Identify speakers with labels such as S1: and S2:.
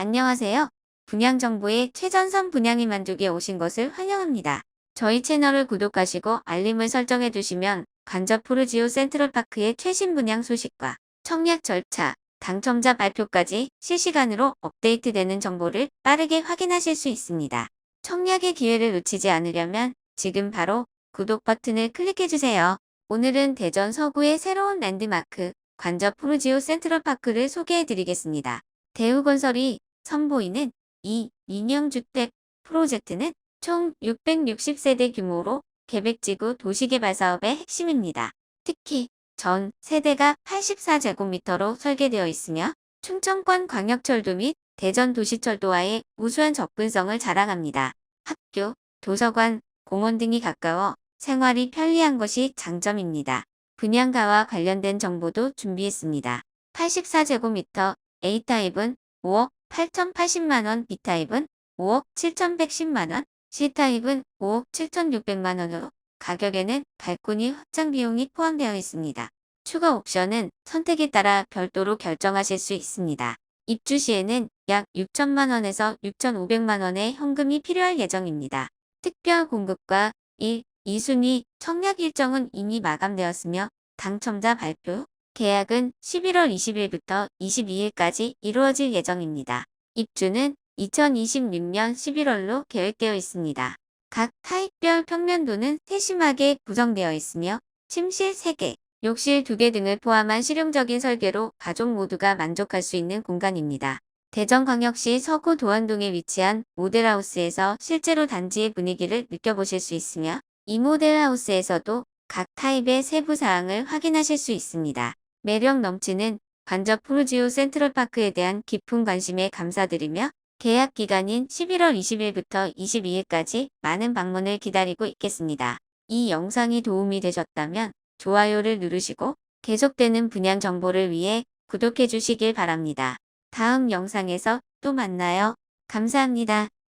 S1: 안녕하세요. 분양정보의 최전선 분양이 만족에 오신 것을 환영합니다. 저희 채널을 구독하시고 알림을 설정해 두시면 관저 푸르지오 센트럴파크의 최신 분양 소식과 청약 절차, 당첨자 발표까지 실시간으로 업데이트되는 정보를 빠르게 확인하실 수 있습니다. 청약의 기회를 놓치지 않으려면 지금 바로 구독 버튼을 클릭해 주세요. 오늘은 대전 서구의 새로운 랜드마크 관저 푸르지오 센트럴파크를 소개해 드리겠습니다. 대우건설이 선보이는 이 민영주택 프로젝트는 총 660세대 규모로 계획지구 도시개발 사업의 핵심입니다. 특히 전 세대가 84제곱미터로 설계되어 있으며 충청권 광역철도 및 대전 도시철도와의 우수한 접근성을 자랑합니다. 학교, 도서관, 공원 등이 가까워 생활이 편리한 것이 장점입니다. 분양가와 관련된 정보도 준비했습니다. 84제곱미터 A타입은 5억 8,080만원, B타입은 5억 7,110만원, C타입은 5억 7,600만원으로 가격에는 발코니 확장 비용이 포함되어 있습니다. 추가 옵션은 선택에 따라 별도로 결정하실 수 있습니다. 입주 시에는 약 6천만원에서 6,500만원의 현금이 필요할 예정입니다. 특별 공급과 1, 2순위 청약 일정은 이미 마감되었으며 당첨자 발표, 계약은 11월 20일부터 22일까지 이루어질 예정입니다. 입주는 2026년 11월로 계획되어 있습니다. 각 타입별 평면도는 세심하게 구성되어 있으며 침실 3개, 욕실 2개 등을 포함한 실용적인 설계로 가족 모두가 만족할 수 있는 공간입니다. 대전광역시 서구 도안동에 위치한 모델하우스에서 실제로 단지의 분위기를 느껴보실 수 있으며 이 모델하우스에서도 각 타입의 세부 사항을 확인하실 수 있습니다. 매력 넘치는 관저 푸르지오 센트럴파크에 대한 깊은 관심에 감사드리며 계약 기간인 11월 20일부터 22일까지 많은 방문을 기다리고 있겠습니다. 이 영상이 도움이 되셨다면 좋아요를 누르시고 계속되는 분양 정보를 위해 구독해 주시길 바랍니다. 다음 영상에서 또 만나요. 감사합니다.